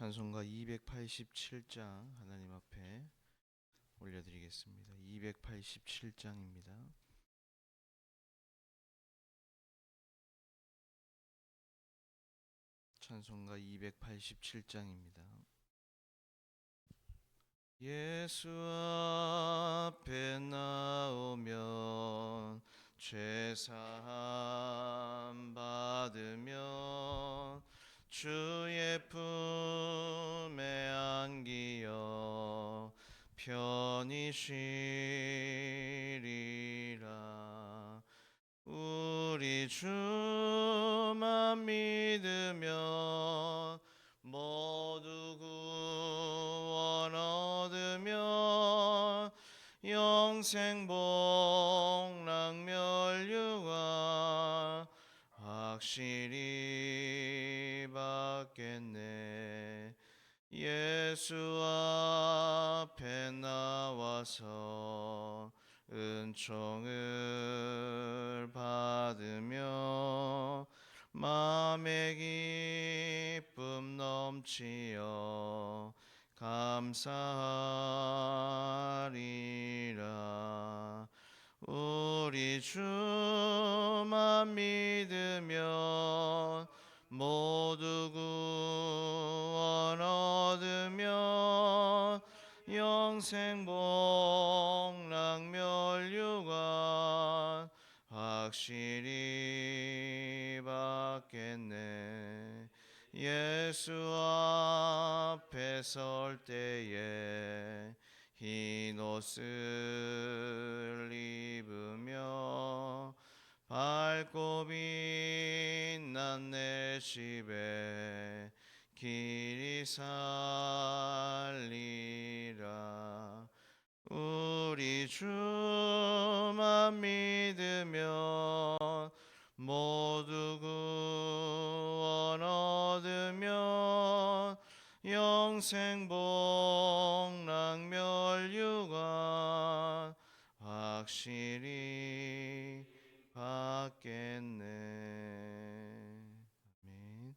찬송가 287장 하나님 앞에 올려드리겠습니다. 287장입니다. 찬송가 287장입니다. 예수 앞에 나오면 죄 사함 받으면 주의 품에 안기어 편히 쉬리라. 우리 주만 믿으면 모두 구원 얻으면 영생 복락 멸류관 확실히 예수 앞에 나와서 은총을 받으며 마음의 기쁨 넘치어 감사하리라. 우리 주만 믿으면 모두 구 영생 복락 멸류관 확실히 받겠네. 예수 앞에 설 때에 흰 옷을 입으며 밝고 빛난 내 집에 길이 살리라 우리 주만 믿으면 모두 구원 얻으면 영생 복락 멸류관 확실히 받겠네 아멘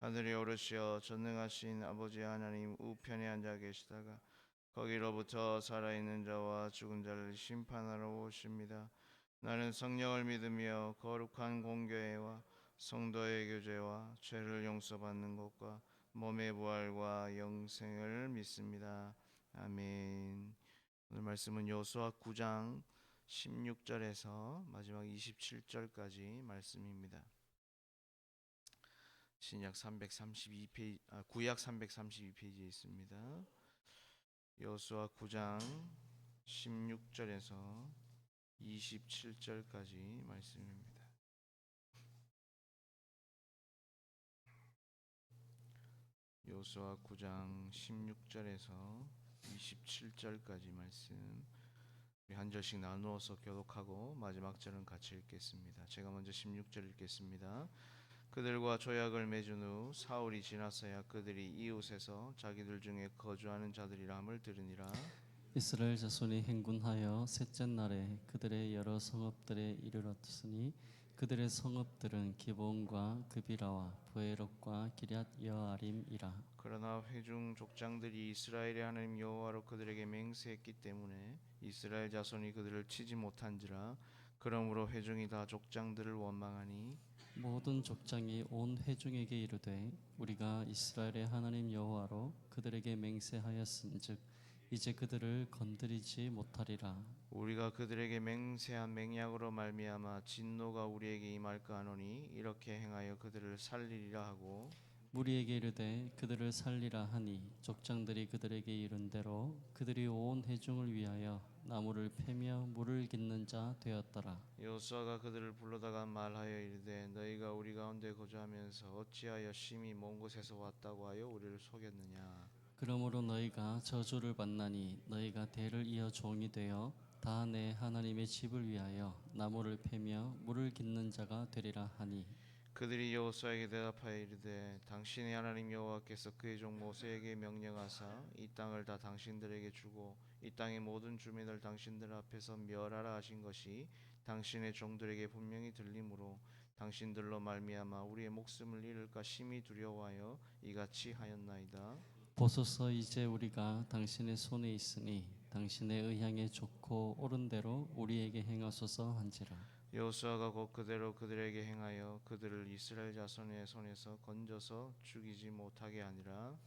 하늘에 오르시어 전능하신 아버지 하나님 우편에 앉아 계시다가 거기로부터 살아있는 자와 죽은 자를 심판하러 오십니다. 나는 성령을 믿으며 거룩한 공교회와 성도의 교제와 죄를 용서받는 것과 몸의 부활과 영생을 믿습니다. 아멘. 오늘 말씀은 여호수아 9장 16절에서 마지막 27절까지 말씀입니다. 신약 332페이지, 아, 구약 332페이지에 있습니다. 여호수아 9장 16절에서 27절까지 말씀입니다. 여호수아 9장 16절에서 27절까지 말씀 한 절씩 나누어서 교독하고 마지막 절은 같이 읽겠습니다. 제가 먼저 16절 읽겠습니다. 그들과 조약을 맺은 후 사울이 지났어야 그들이 이웃에서 자기들 중에 거주하는 자들이라 함을 들으니라. 이스라엘 자손이 행군하여 셋째 날에 그들의 여러 성읍들에 이르렀으니 그들의 성읍들은 기본과 그비라와 부에롯과 기럇 여아림이라. 그러나 회중 족장들이 이스라엘의 하나님 여호와로 그들에게 맹세했기 때문에 이스라엘 자손이 그들을 치지 못한지라 그러므로 회중이 다 족장들을 원망하니 모든 족장이 온 회중에게 이르되 우리가 이스라엘의 하나님 여호와로 그들에게 맹세하였은즉 이제 그들을 건드리지 못하리라. 우리가 그들에게 맹세한 맹약으로 말미암아 진노가 우리에게 임할까 하노니 이렇게 행하여 그들을 살리리라 하고. 무리에게 이르되 그들을 살리라 하니 족장들이 그들에게 이른 대로 그들이 온 회중을 위하여 나무를 패며 물을 깃는 자 되었더라. 여호수아가 그들을 불러다가 말하여 이르되 너희가 우리 가운데 거주하면서 어찌하여 심히 먼 곳에서 왔다고 하여 우리를 속였느냐? 그러므로 너희가 저주를 받나니 너희가 대를 이어 종이 되어 다 내 하나님의 집을 위하여 나무를 패며 물을 깃는 자가 되리라 하니 그들이 여호수아에게 대답하여 이르되 당신의 하나님 여호와께서 그의 종 모세에게 명령하사 이 땅을 다 당신들에게 주고 이 땅의 모든 주민을 당신들 앞에서 멸하라 하신 것이 당신의 종들에게 분명히 들리므로 당신들로 말미암아 우리의 목숨을 잃을까 심히 두려워하여 이같이 하였나이다. 보소서 이제 우리가 당신의 손에 있으니 당신의 의향에 좋고 옳은 대로 우리에게 행하소서 한지라 여호수아가 곧 그대로 그들에게 행하여 그들을 이스라엘 자손의 손에서 건져서 죽이지 못하게 하니라.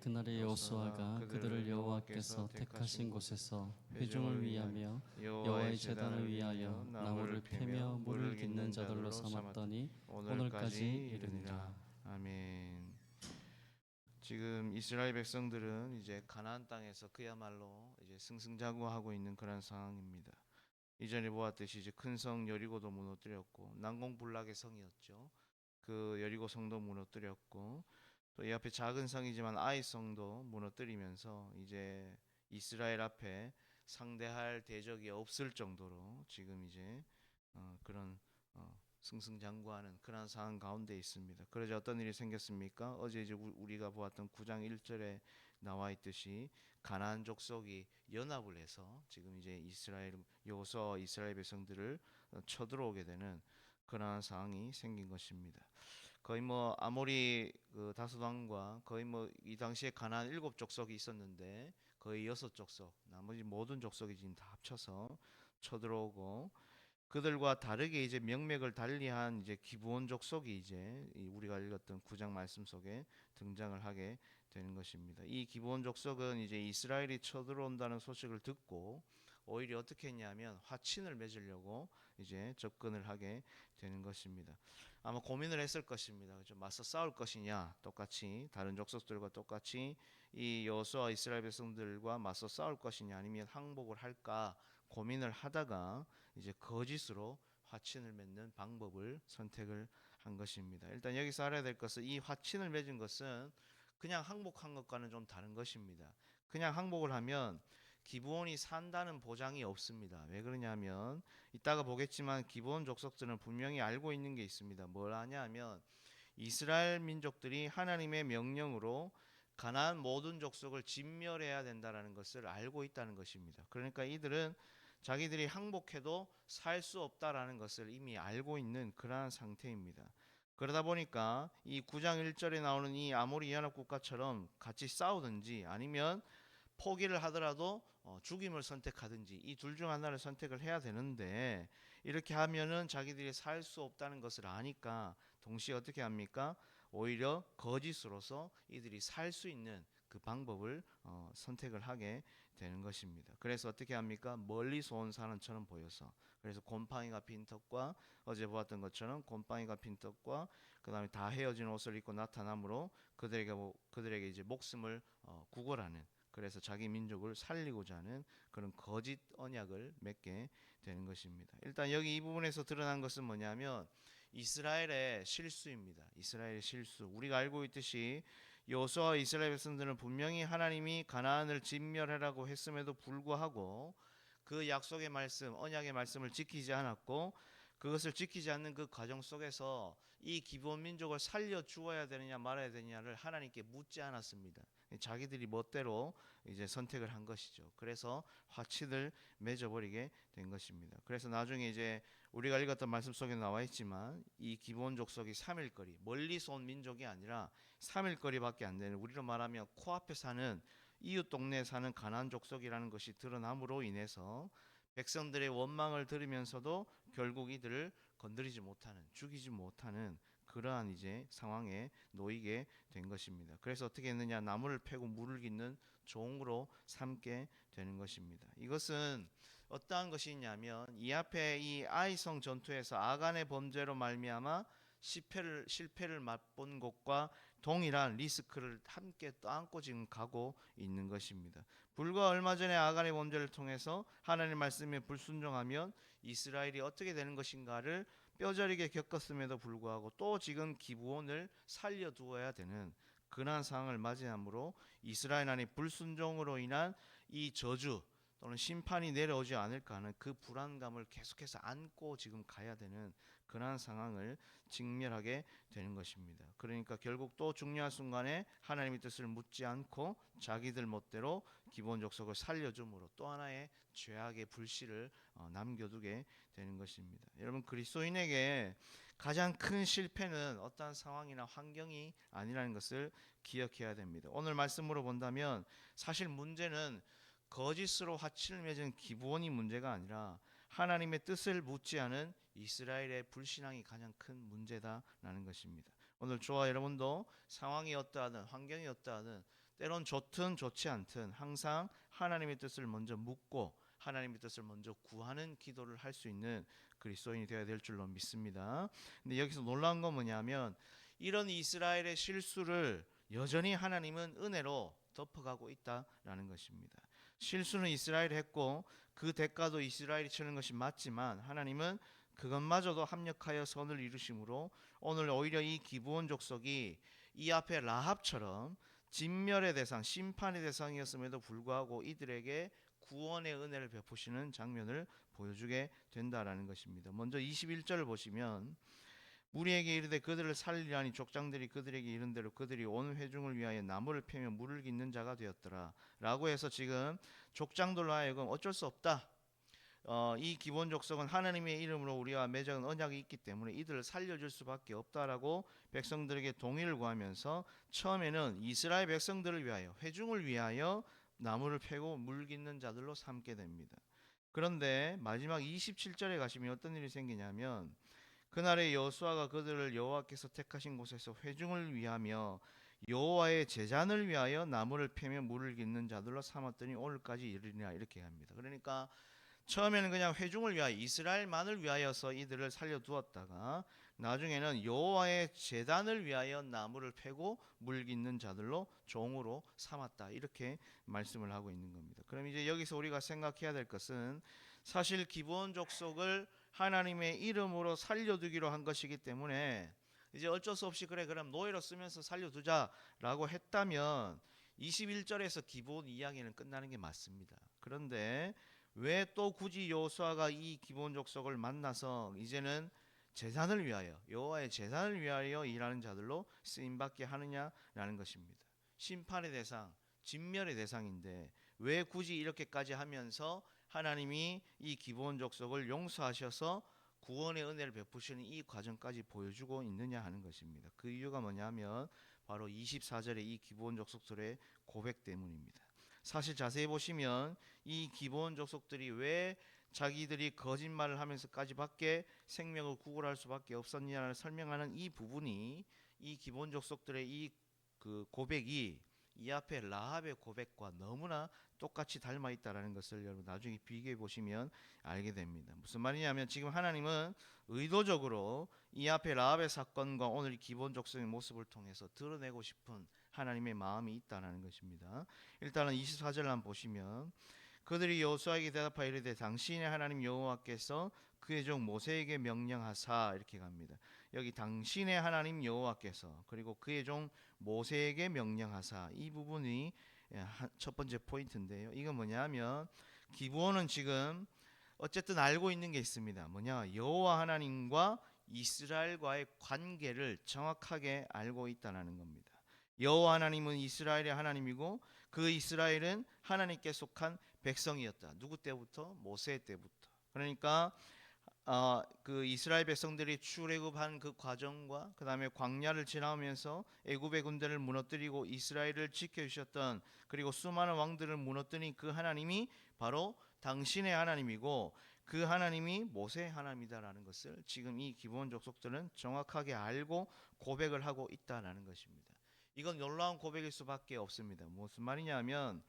그날에 여호수아가 그들을 여호와께서 택하신 곳에서 회중을 위하며 여호와의 제단을 위하여 나무를 패며 물을 깃는 자들로 삼았더니 오늘까지 이르니라. 아멘. 지금 이스라엘 백성들은 이제 가나안 땅에서 그야말로 이제 승승장구하고 있는 그런 상황입니다. 이전에 보았듯이 이제 큰 성 여리고도 무너뜨렸고 난공불락의 성이었죠. 그 여리고 성도 무너뜨렸고 또 이 앞에 작은 성이지만 아이 성도 무너뜨리면서 이제 이스라엘 앞에 상대할 대적이 없을 정도로 지금 이제 어, 그런 어, 승승장구하는 그런 상황 가운데 있습니다. 그러자 어떤 일이 생겼습니까? 어제 이제 우- 우리가 보았던 9장 1절에 나와 있듯이 가나안 족속이 연합을 해서 지금 이제 이스라엘 여호수아와 이스라엘 백성들을 어, 쳐들어오게 되는 그러한 상황이 생긴 것입니다. 거의 뭐 아모리 그 다소당과 거의 뭐 이 당시에 가나안 일곱 족속이 있었는데 거의 여섯 족속 나머지 모든 족속이 지금 다 합쳐서 쳐들어오고 그들과 다르게 이제 명맥을 달리한 이제 기브온 족속이 이제 이 우리가 읽었던 구장 말씀 속에 등장을 하게 되는 것입니다. 이 기브온 족속은 이제 이스라엘이 쳐들어온다는 소식을 듣고 오히려 어떻게 했냐면 화친을 맺으려고 이제 접근을 하게 되는 것입니다. 아마 고민을 했을 것입니다. 그죠? 맞서 싸울 것이냐, 똑같이 다른 족속들과 똑같이 이 여호수아 이스라엘 백성들과 맞서 싸울 것이냐, 아니면 항복을 할까 고민을 하다가 이제 거짓으로 화친을 맺는 방법을 선택을 한 것입니다. 일단 여기서 알아야 될 것은 이 화친을 맺은 것은 그냥 항복한 것과는 좀 다른 것입니다. 그냥 항복을 하면 기브온이 산다는 보장이 없습니다. 왜 그러냐면 이따가 보겠지만 기브온 족속들은 분명히 알고 있는 게 있습니다. 뭘 하냐면 이스라엘 민족들이 하나님의 명령으로 가나안 모든 족속을 진멸해야 된다라는 것을 알고 있다는 것입니다. 그러니까 이들은 자기들이 항복해도 살 수 없다라는 것을 이미 알고 있는 그러한 상태입니다. 그러다 보니까 이 9장 1절에 나오는 이 아모리 연합 국가처럼 같이 싸우든지 아니면 포기를 하더라도 어, 죽임을 선택하든지 이 둘 중 하나를 선택을 해야 되는데 이렇게 하면은 자기들이 살 수 없다는 것을 아니까 동시에 어떻게 합니까? 오히려 거짓으로서 이들이 살 수 있는 그 방법을 어, 선택을 하게 되는 것입니다. 그래서 어떻게 합니까? 멀리서 온 사람처럼 보여서 그래서 곰팡이가 핀 턱과 어제 보았던 것처럼 곰팡이가 핀 턱과 그다음에 다 헤어진 옷을 입고 나타남으로 그들에게 뭐- 그들에게 이제 목숨을 어, 구걸하는 그래서 자기 민족을 살리고자 하는 그런 거짓 언약을 맺게 되는 것입니다. 일단 여기 이 부분에서 드러난 것은 뭐냐면 이스라엘의 실수입니다. 이스라엘의 실수. 우리가 알고 있듯이 여호수아 이스라엘 백성들은 분명히 하나님이 가나안을 진멸하라고 했음에도 불구하고 그 약속의 말씀, 언약의 말씀을 지키지 않았고 그것을 지키지 않는 그 과정 속에서 이 기본 민족을 살려 주어야 되느냐 말아야 되느냐를 하나님께 묻지 않았습니다. 자기들이 멋대로 이제 선택을 한 것이죠. 그래서 화치를 맺어버리게 된 것입니다. 그래서 나중에 이제 우리가 읽었던 말씀 속에 나와 있지만 이 기본 족속이 3일거리 멀리서 온 민족이 아니라 3일거리밖에 안 되는 우리로 말하면 코앞에 사는 이웃 동네에 사는 가난 족속이라는 것이 드러남으로 인해서 백성들의 원망을 들으면서도 결국 이들을 건드리지 못하는 죽이지 못하는 그러한 이제 상황에 놓이게 된 것입니다. 그래서 어떻게 했느냐 나무를 패고 물을 깃는 종으로 삼게 되는 것입니다. 이것은 어떠한 것이냐면 이 앞에 이 아이성 전투에서 아간의 범죄로 말미암아 실패를 실패를 맛본 것과 동일한 리스크를 함께 떠안고 지금 가고 있는 것입니다. 불과 얼마 전에 아간의 범죄를 통해서 하나님 말씀에 불순종하면 이스라엘이 어떻게 되는 것인가를 뼈저리게 겪었음에도 불구하고 또 지금 기부원을 살려두어야 되는 그러한 상황을 맞이하므로 이스라엘 안에 불순종으로 인한 이 저주 또는 심판이 내려오지 않을까 하는 그 불안감을 계속해서 안고 지금 가야 되는 그러한 상황을 직면하게 되는 것입니다. 그러니까 결국 또 중요한 순간에 하나님의 뜻을 묻지 않고 자기들 멋대로 기본 족속을 살려줌으로 또 하나의 죄악의 불씨를 어, 남겨두게 되는 것입니다. 여러분 그리스도인에게 가장 큰 실패는 어떠한 상황이나 환경이 아니라는 것을 기억해야 됩니다. 오늘 말씀으로 본다면 사실 문제는 거짓으로 화치를 맺은 기본이 문제가 아니라 하나님의 뜻을 묻지 않은 이스라엘의 불신앙이 가장 큰 문제다라는 것입니다. 오늘 저와 여러분도 상황이 어떠하든 환경이 어떠하든 때론 좋든 좋지 않든 항상 하나님의 뜻을 먼저 묻고 하나님의 뜻을 먼저 구하는 기도를 할 수 있는 그리스도인이 되어야 될 줄로 믿습니다. 근데 여기서 놀라운 건 뭐냐면 이런 이스라엘의 실수를 여전히 하나님은 은혜로 덮어가고 있다라는 것입니다. 실수는 이스라엘이 했고 그 대가도 이스라엘이 치는 것이 맞지만 하나님은 그것마저도 합력하여 선을 이루심으로 오늘 오히려 이 기브온 족속이 이 앞에 라합처럼 진멸의 대상, 심판의 대상이었음에도 불구하고 이들에게 구원의 은혜를 베푸시는 장면을 보여주게 된다라는 것입니다. 먼저 21절을 보시면 무리에게 이르되 그들을 살리라니 족장들이 그들에게 이른 대로 그들이 온 회중을 위하여 나무를 패며 물을 깃는 자가 되었더라 라고 해서 지금 족장들로 하여금 어쩔 수 없다. 어, 이 기본 족속은 하나님의 이름으로 우리와 맺은 언약이 있기 때문에 이들을 살려줄 수밖에 없다라고 백성들에게 동의를 구하면서 처음에는 이스라엘 백성들을 위하여 회중을 위하여 나무를 패고 물 깃는 자들로 삼게 됩니다. 그런데 마지막 27절에 가시면 어떤 일이 생기냐면 그날에 여호수아가 그들을 여호와께서 택하신 곳에서 회중을 위하며 여호와의 제잔을 위하여 나무를 패며 물을 깃는 자들로 삼았더니 오늘까지 이르리라 이렇게 합니다. 그러니까 처음에는 그냥 회중을 위하여 이스라엘만을 위하여서 이들을 살려두었다가 나중에는 여호와의 제단을 위하여 나무를 패고 물 깃는 자들로 종으로 삼았다 이렇게 말씀을 하고 있는 겁니다. 그럼 이제 여기서 우리가 생각해야 될 것은 사실 기본 족속을 하나님의 이름으로 살려두기로 한 것이기 때문에 이제 어쩔 수 없이 그래 그럼 노예로 쓰면서 살려두자라고 했다면 21절에서 기본 이야기는 끝나는 게 맞습니다. 그런데 왜 또 굳이 여호수아가 이 기본 족속을 만나서 이제는 재산을 위하여 여호와의 재산을 위하여 일하는 자들로 쓰임 받게 하느냐라는 것입니다. 심판의 대상, 진멸의 대상인데 왜 굳이 이렇게까지 하면서 하나님이 이 기본 족속을 용서하셔서 구원의 은혜를 베푸시는 이 과정까지 보여주고 있느냐 하는 것입니다. 그 이유가 뭐냐면 바로 24절의 이 기본 족속들의 고백 때문입니다. 사실 자세히 보시면 이 기본 족속들이 왜 자기들이 거짓말을 하면서까지밖에 생명을 구걸할 수밖에 없었냐를 설명하는 이 부분이 이 기본 족속들의 이 그 고백이 이 앞에 라합의 고백과 너무나 똑같이 닮아 있다라는 것을 여러분 나중에 비교해 보시면 알게 됩니다. 무슨 말이냐면 지금 하나님은 의도적으로 이 앞에 라합의 사건과 오늘 기본 족속의 모습을 통해서 드러내고 싶은 하나님의 마음이 있다라는 것입니다. 일단은 24절을 한번 보시면 그들이 여호수아에게 대답하여 이르되 당신의 하나님 여호와께서 그의 종 모세에게 명령하사 이렇게 갑니다. 여기 당신의 하나님 여호와께서 그리고 그의 종 모세에게 명령하사 이 부분이 예, 한- 첫 번째 포인트인데요. 이건 뭐냐면 기부원은 지금 어쨌든 알고 있는 게 있습니다. 뭐냐 여호와 하나님과 이스라엘과의 관계를 정확하게 알고 있다는 겁니다. 여호와 하나님은 이스라엘의 하나님이고 그 이스라엘은 하나님께 속한 백성이었다. 누구 때부터? 모세 때부터. 그러니까 어, 그 이스라엘 백성들이 출애굽한 그 과정과 그 다음에 광야를 지나오면서 애굽의 군대를 무너뜨리고 이스라엘을 지켜주셨던 그리고 수많은 왕들을 무너뜨린 그 하나님이 바로 당신의 하나님이고 그 하나님이 모세의 하나님이다라는 것을 지금 이 기본 족속들은 정확하게 알고 고백을 하고 있다라는 것입니다. 이건 놀라운 고백일 수밖에 없습니다. 무슨 말이냐면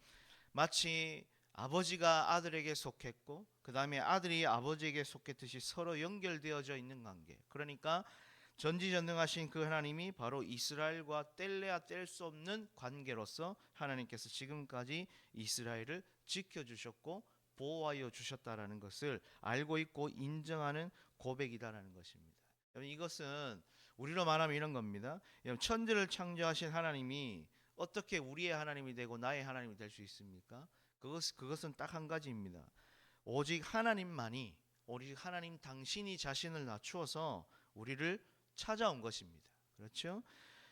마치 아버지가 아들에게 속했고 그 다음에 아들이 아버지에게 속했듯이 서로 연결되어져 있는 관계. 그러니까 전지전능하신 그 하나님이 바로 이스라엘과 뗄래야 뗄 수 없는 관계로서 하나님께서 지금까지 이스라엘을 지켜주셨고 보호하여 주셨다라는 것을 알고 있고 인정하는 고백이다라는 것입니다. 여러분 이것은 우리로 말하면 이런 겁니다. 여러분 천지를 창조하신 하나님이 어떻게 우리의 하나님이 되고 나의 하나님이 될 수 있습니까? 그것 그것은 딱 한 가지입니다. 오직 하나님만이 오직 하나님 당신이 자신을 낮추어서 우리를 찾아온 것입니다. 그렇죠?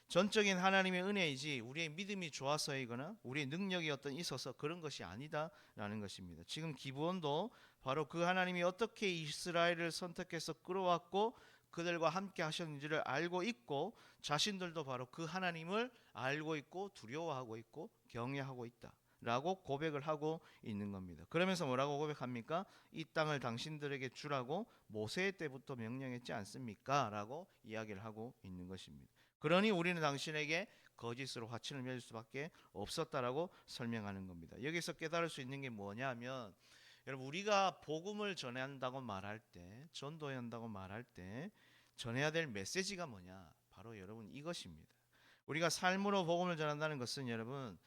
전적인 하나님의 은혜이지 우리의 믿음이 좋아서이거나 우리의 능력이 어떤 있어서 그런 것이 아니다라는 것입니다. 지금 기브온도 바로 그 하나님이 어떻게 이스라엘을 선택해서 끌어왔고 그들과 함께 하셨는지를 알고 있고 자신들도 바로 그 하나님을 알고 있고 두려워하고 있고 경외하고 있다. 라고 고백을 하고 있는 겁니다. 그러면서 뭐라고 고백합니까? 이 땅을 당신들에게 주라고 모세 때부터 명령했지 않습니까? 라고 이야기를 하고 있는 것입니다. 그러니 우리는 당신에게 거짓으로 화친을 맺을 수밖에 없었다라고 설명하는 겁니다. 여기서 깨달을 수 있는 게 뭐냐 하면 여러분 우리가 복음을 전한다고 말할 때 전도해야 한다고 말할 때 전해야 될 메시지가 뭐냐? 바로 여러분 이것입니다. 우리가 삶으로 복음을 전한다는 것은 여러분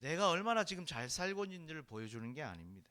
내가 얼마나 지금 잘 살고 있는지를 보여주는 게 아닙니다.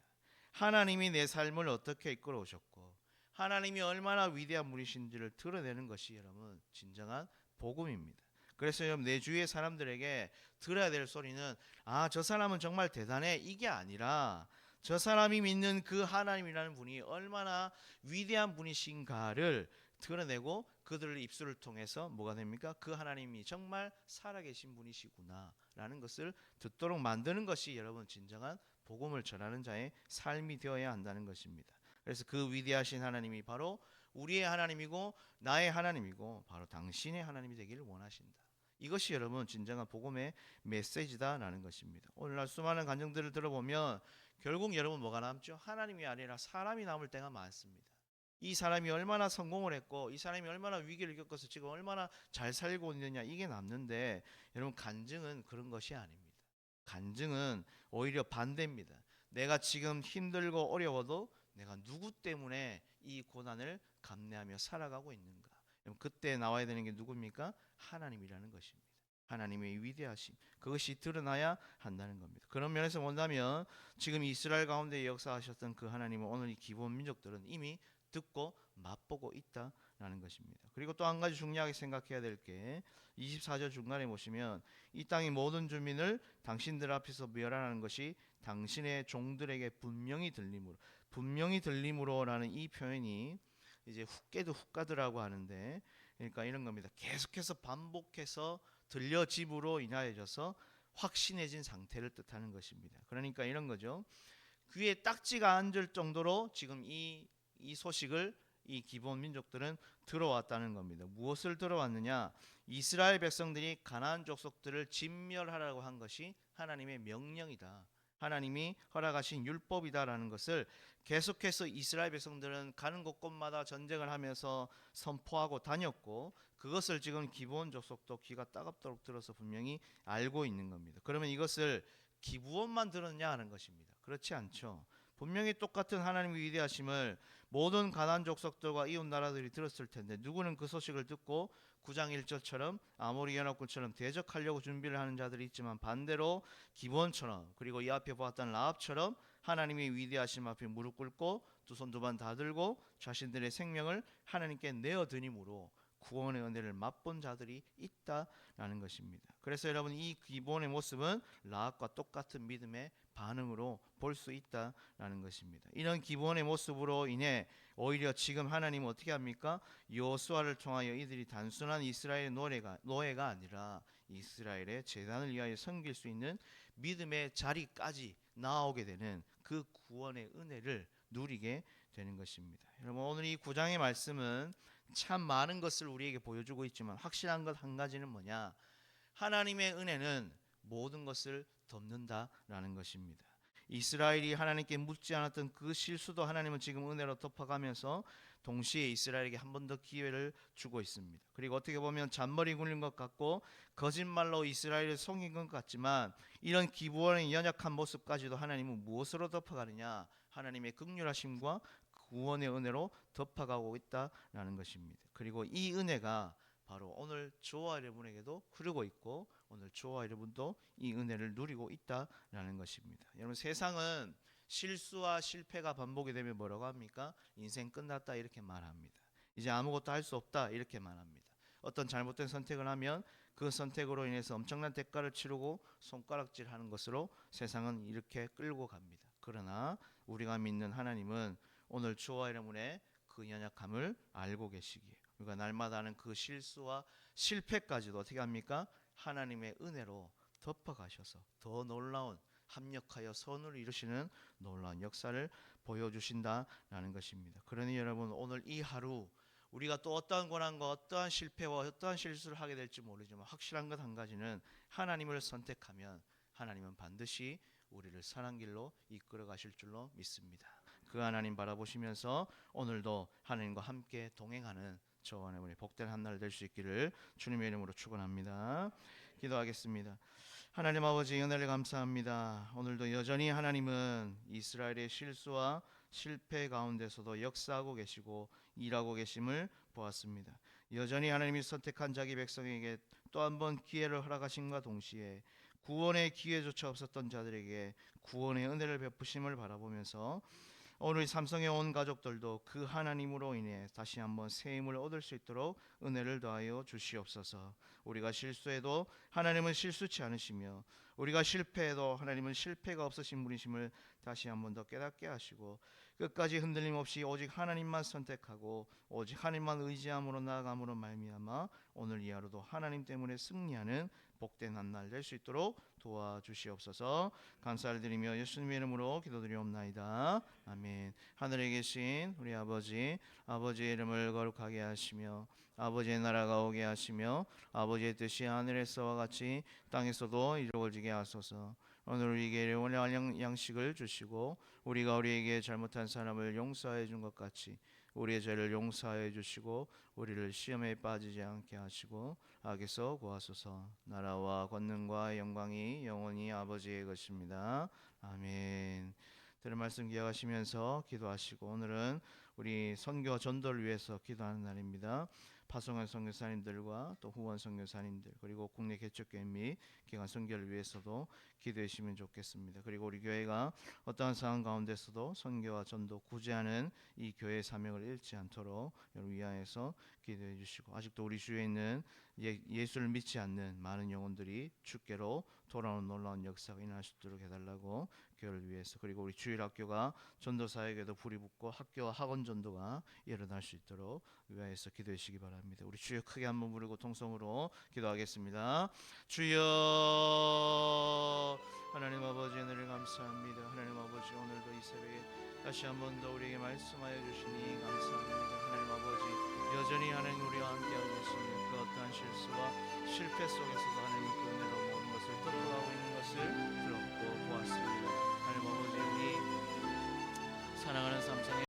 하나님이 내 삶을 어떻게 이끌어 오셨고 하나님이 얼마나 위대한 분이신지를 드러내는 것이 여러분 진정한 복음입니다. 그래서 여러분 내 주위의 사람들에게 들어야 될 소리는 아 저 사람은 정말 대단해 이게 아니라 저 사람이 믿는 그 하나님이라는 분이 얼마나 위대한 분이신가를 드러내고 그들의 입술을 통해서 뭐가 됩니까? 그 하나님이 정말 살아계신 분이시구나라는 것을 듣도록 만드는 것이 여러분 진정한 복음을 전하는 자의 삶이 되어야 한다는 것입니다. 그래서 그 위대하신 하나님이 바로 우리의 하나님이고 나의 하나님이고 바로 당신의 하나님이 되기를 원하신다. 이것이 여러분 진정한 복음의 메시지다라는 것입니다. 오늘날 수많은 간증들을 들어보면 결국 여러분 뭐가 남죠? 하나님이 아니라 사람이 남을 때가 많습니다. 이 사람이 얼마나 성공을 했고 이 사람이 얼마나 위기를 겪어서 지금 얼마나 잘 살고 있느냐 이게 남는데 여러분 간증은 그런 것이 아닙니다. 간증은 오히려 반대입니다. 내가 지금 힘들고 어려워도 내가 누구 때문에 이 고난을 감내하며 살아가고 있는가? 여러분 그때 나와야 되는 게 누굽니까? 하나님이라는 것입니다. 하나님의 위대하심 그것이 드러나야 한다는 겁니다. 그런 면에서 본다면 지금 이스라엘 가운데 역사하셨던 그 하나님은 오늘 이 기본 민족들은 이미 듣고 맛보고 있다라는 것입니다. 그리고 또 한 가지 중요하게 생각해야 될 게 24절 중간에 보시면 이 땅의 모든 주민을 당신들 앞에서 멸하라는 것이 당신의 종들에게 분명히 들림으로 분명히 들림으로라는 이 표현이 이제 훅게도 훅가드라고 하는데 그러니까 이런 겁니다. 계속해서 반복해서 들려짐으로 인하여져서 확신해진 상태를 뜻하는 것입니다. 그러니까 이런 거죠. 귀에 딱지가 앉을 정도로 지금 이, 이 소식을 이 기본 민족들은 들어왔다는 겁니다. 무엇을 들어왔느냐? 이스라엘 백성들이 가나안 족속들을 진멸하라고 한 것이 하나님의 명령이다. 하나님이 허락하신 율법이다라는 것을 계속해서 이스라엘 백성들은 가는 곳곳마다 전쟁을 하면서 선포하고 다녔고 그것을 지금 기브온 족속도 귀가 따갑도록 들어서 분명히 알고 있는 겁니다. 그러면 이것을 기브온만 들었냐 하는 것입니다. 그렇지 않죠. 분명히 똑같은 하나님의 위대하심을 모든 가난 족속들과 이웃 나라들이 들었을 텐데 누구는 그 소식을 듣고 9장 1절처럼 아모리 연합군처럼 대적하려고 준비를 하는 자들이 있지만 반대로 기본처럼 그리고 이 앞에 보았던 라합처럼 하나님의 위대하심 앞에 무릎 꿇고 두 손두번다 들고 자신들의 생명을 하나님께 내어 드림으로 구원의 은혜를 맛본 자들이 있다라는 것입니다. 그래서 여러분 이 기본의 모습은 라합과 똑같은 믿음의 반응으로 볼 수 있다라는 것입니다. 이런 기본의 모습으로 인해 오히려 지금 하나님은 어떻게 합니까? 여호수아를 통하여 이들이 단순한 이스라엘의 노예가 노예가 아니라 이스라엘의 재단을 위하여 섬길 수 있는 믿음의 자리까지 나오게 되는 그 구원의 은혜를 누리게 되는 것입니다. 여러분 오늘 이 구장의 말씀은 참 많은 것을 우리에게 보여주고 있지만 확실한 것 한 가지는 뭐냐? 하나님의 은혜는 모든 것을 덮는다라는 것입니다. 이스라엘이 하나님께 묻지 않았던 그 실수도 하나님은 지금 은혜로 덮어가면서 동시에 이스라엘에게 한 번 더 기회를 주고 있습니다. 그리고 어떻게 보면 잔머리 굴린 것 같고 거짓말로 이스라엘을 속인 것 같지만 이런 기부원의 연약한 모습까지도 하나님은 무엇으로 덮어가느냐? 하나님의 극률하심과 구원의 은혜로 덮어가고 있다라는 것입니다. 그리고 이 은혜가 바로 오늘 저와 여러분에게도 흐르고 있고 오늘 저와 여러분도 이 은혜를 누리고 있다라는 것입니다. 여러분 세상은 실수와 실패가 반복이 되면 뭐라고 합니까? 인생 끝났다 이렇게 말합니다. 이제 아무것도 할 수 없다 이렇게 말합니다. 어떤 잘못된 선택을 하면 그 선택으로 인해서 엄청난 대가를 치르고 손가락질하는 것으로 세상은 이렇게 끌고 갑니다. 그러나 우리가 믿는 하나님은 오늘 주와 이름으로 그 연약함을 알고 계시기에 우리가 날마다 하는 그 실수와 실패까지도 어떻게 합니까? 하나님의 은혜로 덮어가셔서 더 놀라운 합력하여 선을 이루시는 놀라운 역사를 보여주신다라는 것입니다. 그러니 여러분 오늘 이 하루 우리가 또 어떠한 고난과 어떠한 실패와 어떠한 실수를 하게 될지 모르지만 확실한 것 한 가지는 하나님을 선택하면 하나님은 반드시 우리를 선한 길로 이끌어 가실 줄로 믿습니다. 그 하나님 바라보시면서 오늘도 하나님과 함께 동행하는 저와 여러분의 복된 한날 될 수 있기를 주님의 이름으로 축원합니다. 기도하겠습니다. 하나님 아버지 은혜를 감사합니다. 오늘도 여전히 하나님은 이스라엘의 실수와 실패 가운데서도 역사하고 계시고 일하고 계심을 보았습니다. 여전히 하나님이 선택한 자기 백성에게 또 한 번 기회를 허락하심과 동시에 구원의 기회조차 없었던 자들에게 구원의 은혜를 베푸심을 바라보면서 오늘 삼성의 온 가족들도 그 하나님으로 인해 다시 한번 새 힘을 얻을 수 있도록 은혜를 더하여 주시옵소서. 우리가 실수해도 하나님은 실수치 않으시며 우리가 실패해도 하나님은 실패가 없으신 분이심을 다시 한번 더 깨닫게 하시고 끝까지 흔들림 없이 오직 하나님만 선택하고 오직 하나님만 의지함으로 나아감으로 말미암아 오늘 이 하루도 하나님 때문에 승리하는 복된 한 날 될 수 있도록 도와주시옵소서. 감사를 드리며 예수님의 이름으로 기도드리옵나이다. 아멘. 하늘에 계신 우리 아버지 아버지의 이름을 거룩하게 하시며 아버지의 나라가 오게 하시며 아버지의 뜻이 하늘에서와 같이 땅에서도 이루어지게 하소서. 오늘 우리에게 양- 양식을 주시고 우리가 우리에게 잘못한 사람을 용서해 준 것 같이 우리의 죄를 용서해 주시고 우리를 시험에 빠지지 않게 하시고 악에서 구하소서. 나라와 권능과 영광이 영원히 아버지의 것입니다. 아멘. 들은 말씀 기억하시면서 기도하시고 오늘은 우리 선교 전도를 위해서 기도하는 날입니다. 파송한 선교사님들과 또 후원 선교사님들 그리고 국내 개척교회 및 기관 선교를 위해서도 기도해 주시면 좋겠습니다. 그리고 우리 교회가 어떠한 상황 가운데서도 선교와 전도 구제하는 이 교회의 사명을 잃지 않도록 여러분 위하여서 기도해 주시고 아직도 우리 주위에 있는 예, 예수를 믿지 않는 많은 영혼들이 주께로 돌아오는 놀라운 역사가 일어날 수 있도록 해달라고 학교를 위해서 그리고 우리 주일 학교가 전도사에게도 불이 붙고 학교와 학원 전도가 일어날 수 있도록 위하여서 기도해 주시기 바랍니다. 우리 주여 크게 한번 부르고 통성으로 기도하겠습니다. 주여 하나님 아버지 은혜를 감사합니다. 하나님 아버지 오늘도 이 새벽에 다시 한번 더 우리에게 말씀하여 주시니 감사합니다. 하나님 아버지 여전히 하나님 우리와 함께하고 계시며 그 어떠한 실수와 실패 속에서도 하나님 그 은혜로 모든 것을 뜯어가고 있는 것을 들었고 보았습니다. 사랑하는 삼성의